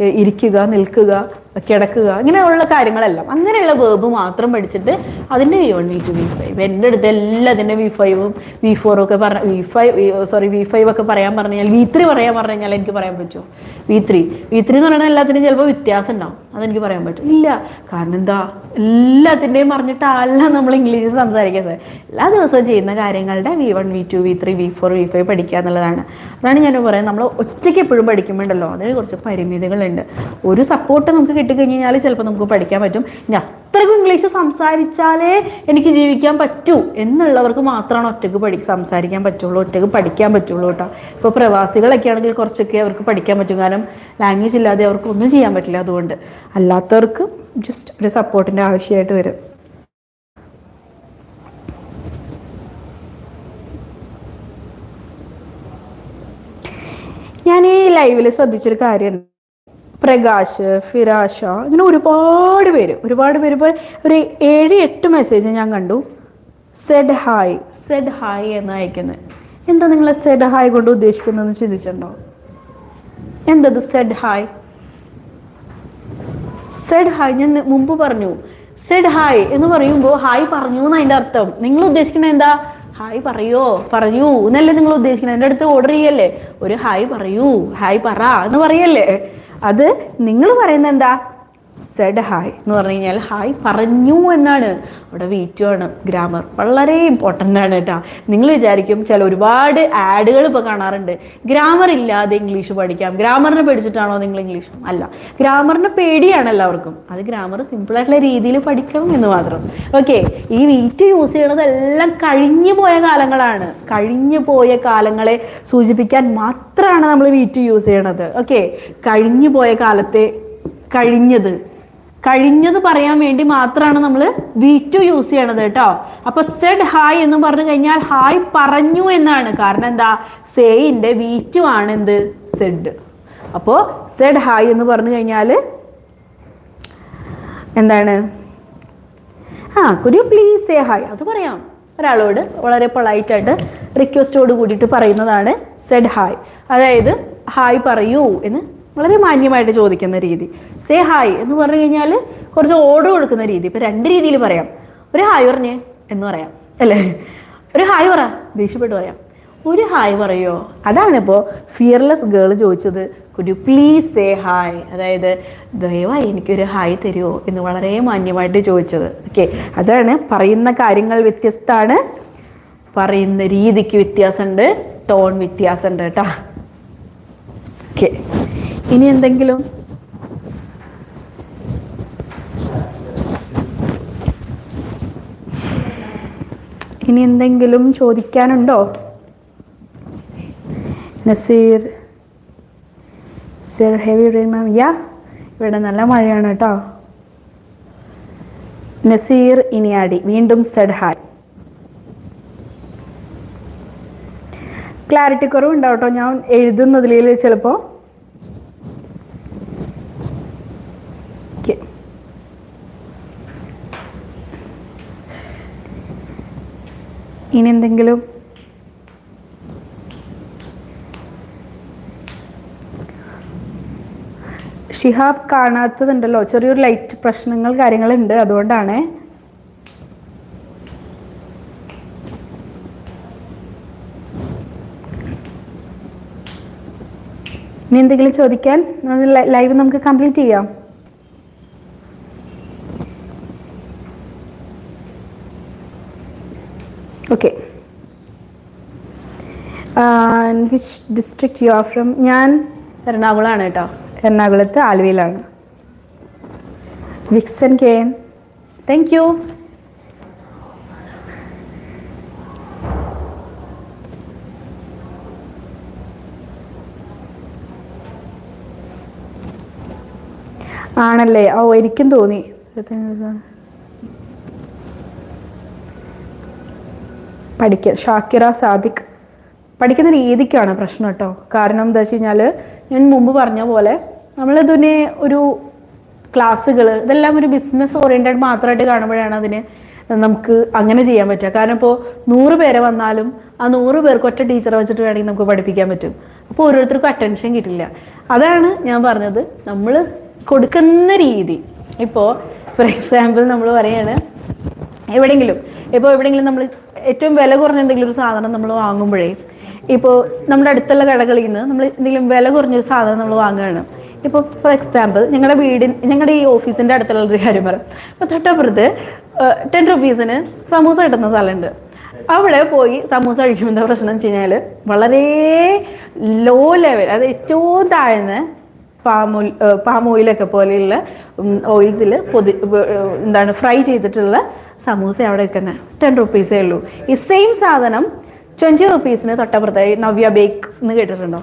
ഇരിക്കുക നിൽക്കുക കിടക്കുക ഇങ്ങനെയുള്ള കാര്യങ്ങളെല്ലാം. അങ്ങനെയുള്ള വേർബ് മാത്രം പഠിച്ചിട്ട് അതിന്റെ V one V two V five എന്റെ അടുത്ത് എല്ലാത്തിന്റെ വി ഫൈവും വി ഫോറും ഒക്കെ പറഞ്ഞ V five sorry V five ഒക്കെ പറയാൻ പറഞ്ഞു കഴിഞ്ഞാൽ വി ത്രീ പറയാൻ പറഞ്ഞു കഴിഞ്ഞാൽ എനിക്ക് പറയാൻ പറ്റുമോ? വി ത്രീ വി ത്രീ എന്ന് പറയുന്നത് എല്ലാത്തിനും ചിലപ്പോൾ വ്യത്യാസം ഉണ്ടാവും. അതെനിക്ക് പറയാൻ പറ്റും. ഇല്ല. കാരണം എന്താ? എല്ലാത്തിന്റെയും പറഞ്ഞിട്ടല്ല നമ്മൾ ഇംഗ്ലീഷ് സംസാരിക്കുന്നത്. എല്ലാ ദിവസവും ചെയ്യുന്ന കാര്യങ്ങളുടെ V one V two V three V four V five പഠിക്കുക എന്നുള്ളതാണ്. അതാണ് ഞാൻ പറയുന്നത്. നമ്മൾ ഒറ്റയ്ക്ക് എപ്പോഴും പഠിക്കുമ്പോഴല്ലോ അതിന് കുറച്ച് പരിമിതികളുണ്ട് ഒരു സപ്പോർട്ട് നമുക്ക് കിട്ടിക്കഴിഞ്ഞാൽ ചിലപ്പോൾ നമുക്ക് പഠിക്കാൻ പറ്റും. ഇനി അത്രയ്ക്കും ഇംഗ്ലീഷ് സംസാരിച്ചാലേ എനിക്ക് ജീവിക്കാൻ പറ്റൂ എന്നുള്ളവർക്ക് മാത്രമാണ് ഒറ്റയ്ക്ക് പഠി സംസാരിക്കാൻ പറ്റുള്ളൂ ഒറ്റയ്ക്ക് പഠിക്കാൻ പറ്റുള്ളൂ കേട്ടോ. ഇപ്പോൾ പ്രവാസികളൊക്കെ ആണെങ്കിൽ കുറച്ചൊക്കെ അവർക്ക് പഠിക്കാൻ പറ്റും. കാരണം ലാംഗ്വേജ് ഇല്ലാതെ അവർക്ക് ഒന്നും ചെയ്യാൻ പറ്റില്ല അതുകൊണ്ട്. അല്ലാത്തവർക്ക് ജസ്റ്റ് ഒരു സപ്പോർട്ടിന്റെ ആവശ്യമായിട്ട് വരും. ഞാൻ ഈ ലൈവിൽ ശ്രദ്ധിച്ചൊരു കാര്യമുണ്ട്. പ്രകാശ് ഫിറാഷ ഇങ്ങനെ ഒരുപാട് പേര്. ഒരുപാട് പേര് ഇപ്പോൾ ഒരു ഏഴ് എട്ട് മെസ്സേജ് ഞാൻ കണ്ടു. സെഡ് ഹായ് സെഡ് ഹായ് എന്ന് അയക്കുന്നത് എന്താ നിങ്ങൾ സെഡ് ഹായ് കൊണ്ട് ഉദ്ദേശിക്കുന്നതെന്ന് ചിന്തിച്ചിട്ടുണ്ടോ? എന്തത് സെഡ് ഹായ് സെഡ് ഹായ് ഞാൻ മുമ്പ് പറഞ്ഞു. സെഡ് ഹായ് എന്ന് പറയുമ്പോൾ ഹായ് പറഞ്ഞു എന്ന് അതിന്റെ അർത്ഥം. നിങ്ങൾ ഉദ്ദേശിക്കുന്നത് എന്താ? ഹായ് പറയോ? പറഞ്ഞു. എന്നല്ലേ നിങ്ങൾ ഉദ്ദേശിക്കുന്നത്? എന്റെ അടുത്ത് ഓർഡർ ചെയ്യല്ലേ? ഒരു ഹായ് പറയൂ. ഹായ് പറ എന്ന് പറയല്ലേ? അത് നിങ്ങൾ പറയുന്നത് എന്താ? സെഡ് ഹായ് എന്ന് പറഞ്ഞു കഴിഞ്ഞാൽ ഹായ് പറഞ്ഞു എന്നാണ്. അവിടെ വീറ്റു ആണ് ഗ്രാമർ വളരെ ഇമ്പോർട്ടന്റ് ആണ് കേട്ടോ. നിങ്ങൾ വിചാരിക്കും ചില ഒരുപാട് ആഡുകൾ ഇപ്പോൾ കാണാറുണ്ട്. ഗ്രാമർ ഇല്ലാതെ ഇംഗ്ലീഷ് പഠിക്കാം. ഗ്രാമറിനെ പഠിച്ചിട്ടാണോ നിങ്ങൾ ഇംഗ്ലീഷ് അല്ല. ഗ്രാമറിന് പേടിയാണ് എല്ലാവർക്കും. അത് ഗ്രാമർ സിമ്പിളായിട്ടുള്ള രീതിയിൽ പഠിക്കണം എന്ന് മാത്രം. ഓക്കെ ഈ വെയിറ്റ് യൂസ് ചെയ്യണതെല്ലാം കഴിഞ്ഞു പോയ കാലങ്ങളാണ്. കഴിഞ്ഞു പോയ കാലങ്ങളെ സൂചിപ്പിക്കാൻ മാത്രമാണ് നമ്മൾ വീറ്റ് യൂസ് ചെയ്യണത്. ഓക്കെ കഴിഞ്ഞു പോയ കാലത്തെ കഴിഞ്ഞത്. കഴിഞ്ഞത് പറയാൻ വേണ്ടി മാത്രമാണ് നമ്മൾ വി ടു യൂസ് ചെയ്യണത് കേട്ടോ. അപ്പൊ സെഡ് ഹായ് എന്ന് പറഞ്ഞു കഴിഞ്ഞാൽ ഹായ് പറഞ്ഞു എന്നാണ്. കാരണം എന്താ? സേയിന്റെ വി ടു ആണ് എന്ത്? സെഡ് അപ്പോൾ സെഡ് ഹായ് എന്ന് പറഞ്ഞു കഴിഞ്ഞാൽ എന്താണ്? ആ കുരു പ്ലീസ് സേ ഹായ് അത് പറയാം. ഒരാളോട് വളരെ പൊളൈറ്റായിട്ട് റിക്വസ്റ്റോട് കൂടിയിട്ട് പറയുന്നതാണ് സെഡ് ഹായ് അതായത് ഹായ് പറയൂ എന്ന് വളരെ മാന്യമായിട്ട് ചോദിക്കുന്ന രീതി. സേ ഹായ് എന്ന് പറഞ്ഞു കഴിഞ്ഞാൽ കുറച്ച് ഓർഡർ കൊടുക്കുന്ന രീതി. ഇപ്പം രണ്ട് രീതിയിൽ പറയാം. ഒരു ഹായ് പറഞ്ഞേ എന്ന് പറയാം. അല്ലേ? ഒരു ഹായ് പറ ദേഷ്യപ്പെട്ട് പറയാം. ഒരു ഹായ് പറയോ? അതാണിപ്പോൾ ഫിയർലെസ് ഗേൾ ചോദിച്ചത്. Could you please say hi അതായത് ദയവായി എനിക്കൊരു ഹായ് തരുമോ എന്ന് വളരെ മാന്യമായിട്ട് ചോദിച്ചത്. ഓക്കെ അതാണ് പറയുന്ന കാര്യങ്ങൾ വ്യത്യസ്തമാണ് പറയുന്ന രീതിക്ക് വ്യത്യാസമുണ്ട്. ടോൺ വ്യത്യാസമുണ്ട് കേട്ടോ. ഓക്കെ ഇനി എന്തെങ്കിലും? ഇനി എന്തെങ്കിലും ചോദിക്കാനുണ്ടോ? Naseer sir heavy rain ma'am. Yeah ഇവിടെ നല്ല മഴയാണ് കേട്ടോ. നസീർ ഇനിയാടി വീണ്ടും സെഡ് ഹായ് ക്ലാരിറ്റി കുറവുണ്ടാവും കേട്ടോ. ഞാൻ എഴുതുന്നതിൽ ചിലപ്പോൾ ഇനി എന്തെങ്കിലും ഷിഹാബ് കാണാത്തതുണ്ടല്ലോ. ചെറിയൊരു ലൈറ്റ് പ്രശ്നങ്ങൾ കാര്യങ്ങളുണ്ട്. അതുകൊണ്ടാണ്. ഇനി എന്തെങ്കിലും ചോദിക്കാൻ ലൈവ് നമുക്ക് കംപ്ലീറ്റ് ചെയ്യാം okay which district you are from ഞാൻ എറണാകുളമാണ് കേട്ടോ. എറണാകുളത്ത് ആലുവയിലാണ്. വിക്സൻ കെ എൻ. താങ്ക് യു ആണല്ലേ? ഓ എനിക്കും തോന്നി. പഠിക്കുക ഷാക്കിറ സാദിഖ്. പഠിക്കുന്ന രീതിക്കാണ് പ്രശ്നം കേട്ടോ. കാരണം എന്താ വെച്ച് കഴിഞ്ഞാൽ ഞാൻ മുമ്പ് പറഞ്ഞ പോലെ നമ്മളിതിനെ ഒരു ക്ലാസ്സുകൾ ഇതെല്ലാം ഒരു ബിസിനസ് ഓറിയന്റഡ് മാത്രമായിട്ട് കാണുമ്പോഴാണ് അതിന് നമുക്ക് അങ്ങനെ ചെയ്യാൻ പറ്റുക. കാരണം ഇപ്പോൾ നൂറ് പേരെ വന്നാലും ആ നൂറ് പേർക്ക് ഒറ്റ ടീച്ചറെ വെച്ചിട്ട് വേണമെങ്കിൽ നമുക്ക് പഠിപ്പിക്കാൻ പറ്റും. അപ്പോൾ ഓരോരുത്തർക്കും അറ്റൻഷൻ കിട്ടില്ല. അതാണ് ഞാൻ പറഞ്ഞത്. നമ്മൾ കൊടുക്കുന്ന രീതി. ഇപ്പോൾ ഫോർ എക്സാമ്പിൾ നമ്മൾ പറയാണ് എവിടെയെങ്കിലും ഇപ്പോൾ എവിടെയെങ്കിലും നമ്മൾ ഏറ്റവും വില കുറഞ്ഞ എന്തെങ്കിലും ഒരു സാധനം നമ്മൾ വാങ്ങുമ്പോഴേ ഇപ്പോൾ നമ്മുടെ അടുത്തുള്ള കടകളിൽ നിന്ന് നമ്മൾ എന്തെങ്കിലും വില കുറഞ്ഞൊരു സാധനം നമ്മൾ വാങ്ങുകയാണ്. ഇപ്പോൾ ഫോർ എക്സാമ്പിൾ ഞങ്ങളുടെ വീടിന് ഞങ്ങളുടെ ഈ ഓഫീസിന്റെ അടുത്തുള്ള ഒരു കാര്യം പറയും. അപ്പോൾ തൊട്ടപ്പുറത്ത് ടെൻ റുപ്പീസിന് സമൂസ കിട്ടുന്ന സ്ഥലമുണ്ട്. അവിടെ പോയി സമൂസ കഴിക്കുമ്പോൾ എന്താ പ്രശ്നം വെച്ച് കഴിഞ്ഞാൽ വളരെ ലോ ലെവൽ അത് ഏറ്റവും താഴ്ന്ന പാമോ പാമോയിലൊക്കെ പോലെയുള്ള ഓയിൽസിൽ പൊതി എന്താണ് ഫ്രൈ ചെയ്തിട്ടുള്ള സമൂസ അവിടെ വെക്കുന്നത് ടെൻ റുപ്പീസേ ഉള്ളൂ. ഈ സെയിം സാധനം ട്വന്റി റുപ്പീസിന് തൊട്ടപ്പുറത്തായി നവ്യ ബേക്സ് എന്ന് കേട്ടിട്ടുണ്ടോ?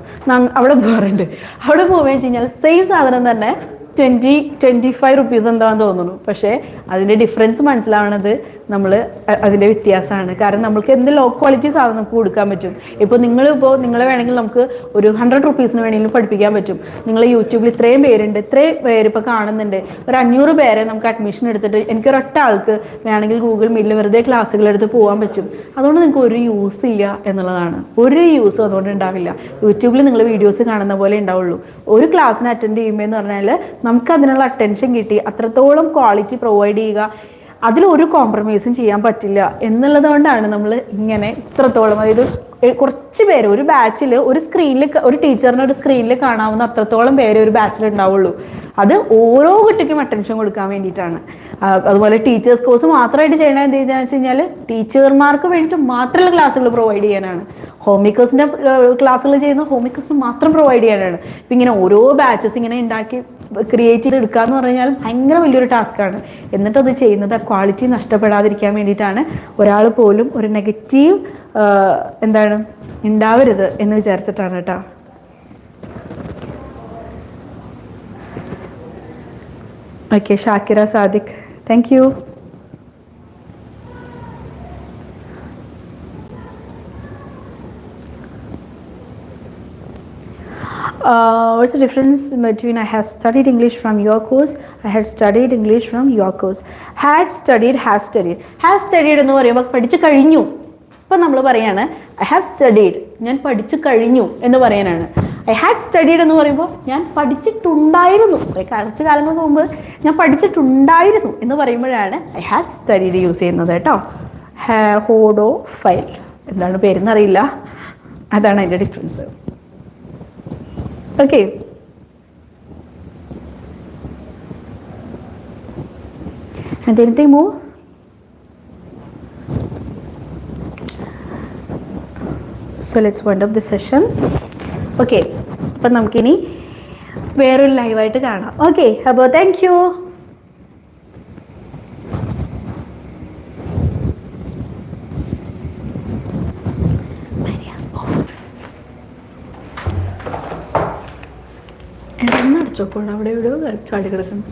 അവിടെ പോകാറുണ്ട് അവിടെ പോകുകയെന്ന് വെച്ച് കഴിഞ്ഞാൽ സെയിം സാധനം തന്നെ ട്വന്റി ട്വന്റി ഫൈവ് റുപ്പീസ് എന്താണെന്ന് തോന്നുന്നു. പക്ഷേ അതിന്റെ ഡിഫറൻസ് മനസ്സിലാവണത് നമ്മൾ അതിന്റെ വ്യത്യാസമാണ്. കാരണം നമുക്ക് എന്ത് ലോ ക്വാളിറ്റി സാധനം നമുക്ക് കൊടുക്കാൻ പറ്റും? ഇപ്പോൾ നിങ്ങളിപ്പോൾ നിങ്ങളെ വേണമെങ്കിൽ നമുക്ക് ഒരു ഹൺഡ്രഡ് റുപ്പീസിന് വേണമെങ്കിലും പഠിപ്പിക്കാൻ പറ്റും. നിങ്ങൾ യൂട്യൂബിൽ ഇത്രയും പേരുണ്ട് ഇത്രയും പേര് ഇപ്പോൾ കാണുന്നുണ്ട്. ഒരു അഞ്ഞൂറ് പേരെ നമുക്ക് അഡ്മിഷൻ എടുത്തിട്ട് എനിക്ക് ഒരൊറ്റ ആൾക്ക് വേണമെങ്കിൽ ഗൂഗിൾ മീറ്റിൽ വെറുതെ ക്ലാസ്സുകൾ എടുത്ത് പോകാൻ പറ്റും. അതുകൊണ്ട് നിങ്ങൾക്ക് ഒരു യൂസ് ഇല്ല എന്നുള്ളതാണ്. ഒരു യൂസും അതുകൊണ്ട് ഉണ്ടാവില്ല. യൂട്യൂബിൽ നിങ്ങൾ വീഡിയോസ് കാണുന്ന പോലെ ഉണ്ടാവുള്ളൂ. ഒരു ക്ലാസ്സിന് അറ്റൻഡ് ചെയ്യുമ്പോൾ എന്ന് പറഞ്ഞാൽ നമുക്ക് അതിനുള്ള അറ്റൻഷൻ കിട്ടി. അത്രത്തോളം ക്വാളിറ്റി പ്രൊവൈഡ് ചെയ്യുക. അതിലൊരു കോംപ്രമൈസും ചെയ്യാൻ പറ്റില്ല എന്നുള്ളത് കൊണ്ടാണ് നമ്മൾ ഇങ്ങനെ ഇത്രത്തോളം അതായത് കുറച്ച് പേര് ഒരു ബാച്ചിൽ ഒരു സ്ക്രീനിൽ ഒരു ടീച്ചറിന് ഒരു സ്ക്രീനിൽ കാണാവുന്ന അത്രത്തോളം പേര് ഒരു ബാച്ചിൽ ഉണ്ടാവുള്ളൂ. അത് ഓരോ കുട്ടിക്കും അറ്റൻഷൻ കൊടുക്കാൻ വേണ്ടിയിട്ടാണ്. അതുപോലെ ടീച്ചേഴ്സ് കോഴ്സ് മാത്രമായിട്ട് ചെയ്യണത് എന്ത് വെച്ച് കഴിഞ്ഞാൽ ടീച്ചർമാർക്ക് വേണ്ടിയിട്ട് മാത്രമുള്ള ക്ലാസ്സുകൾ പ്രൊവൈഡ് ചെയ്യാനാണ്. ഹോം മേക്കേഴ്സിന്റെ ക്ലാസ്സുകൾ ചെയ്യുന്ന ഹോം മാത്രം പ്രൊവൈഡ് ചെയ്യാനാണ്. ഇപ്പം ഇങ്ങനെ ഓരോ ബാച്ചസ് ഇങ്ങനെ ഉണ്ടാക്കി ക്രിയേറ്റ് ചെയ്ത് എടുക്കുക എന്ന് പറഞ്ഞാൽ ഭയങ്കര വലിയൊരു ടാസ്ക്കാണ് എന്നിട്ട് അത് ചെയ്യുന്നത് ക്വാളിറ്റി നഷ്ടപ്പെടാതിരിക്കാൻ വേണ്ടിയിട്ടാണ് ഒരാൾ പോലും ഒരു നെഗറ്റീവ് എന്താണ് ഉണ്ടാവരുത് എന്ന് വിചാരിച്ചിട്ടാണ് കേട്ടോ. Okay Shakira Sadiq thank you Uh, what's the difference between I have studied English from your course, I had studied English from your course. Had studied, has studied. Has studied എന്ന് പറയുമ്പോൾ പഠിച്ചു കഴിഞ്ഞു. ഇപ്പം നമ്മൾ പറയാണ് ഐ ഹാവ് സ്റ്റഡീഡ് ഞാൻ പഠിച്ചു കഴിഞ്ഞു എന്ന് പറയാനാണ് ഐ ഹാഡ് സ്റ്റഡീഡ് എന്ന് പറയുമ്പോൾ ഞാൻ പഠിച്ചിട്ടുണ്ടായിരുന്നു. കുറച്ച് കാലങ്ങൾക്ക് മുമ്പ് ഞാൻ പഠിച്ചിട്ടുണ്ടായിരുന്നു എന്ന് പറയുമ്പോഴാണ് ഐ ഹാഡ് സ്റ്റഡീഡ് യൂസ് ചെയ്യുന്നത് കേട്ടോ. ഹോഡോ ഫൈൽ എന്താണ് പേരെന്നറിയില്ല. അതാണ് അതിന്റെ difference Okay. And anything more? So let's wind up the session. Okay. അപ്പം നമുക്കിനി വേറൊരു ലൈവായിട്ട് കാണാം ഓക്കെ അപ്പോൾ താങ്ക് യു അടച്ചോക്കോണം അവിടെ എവിടെയോ ചാടി കിടക്കുന്നു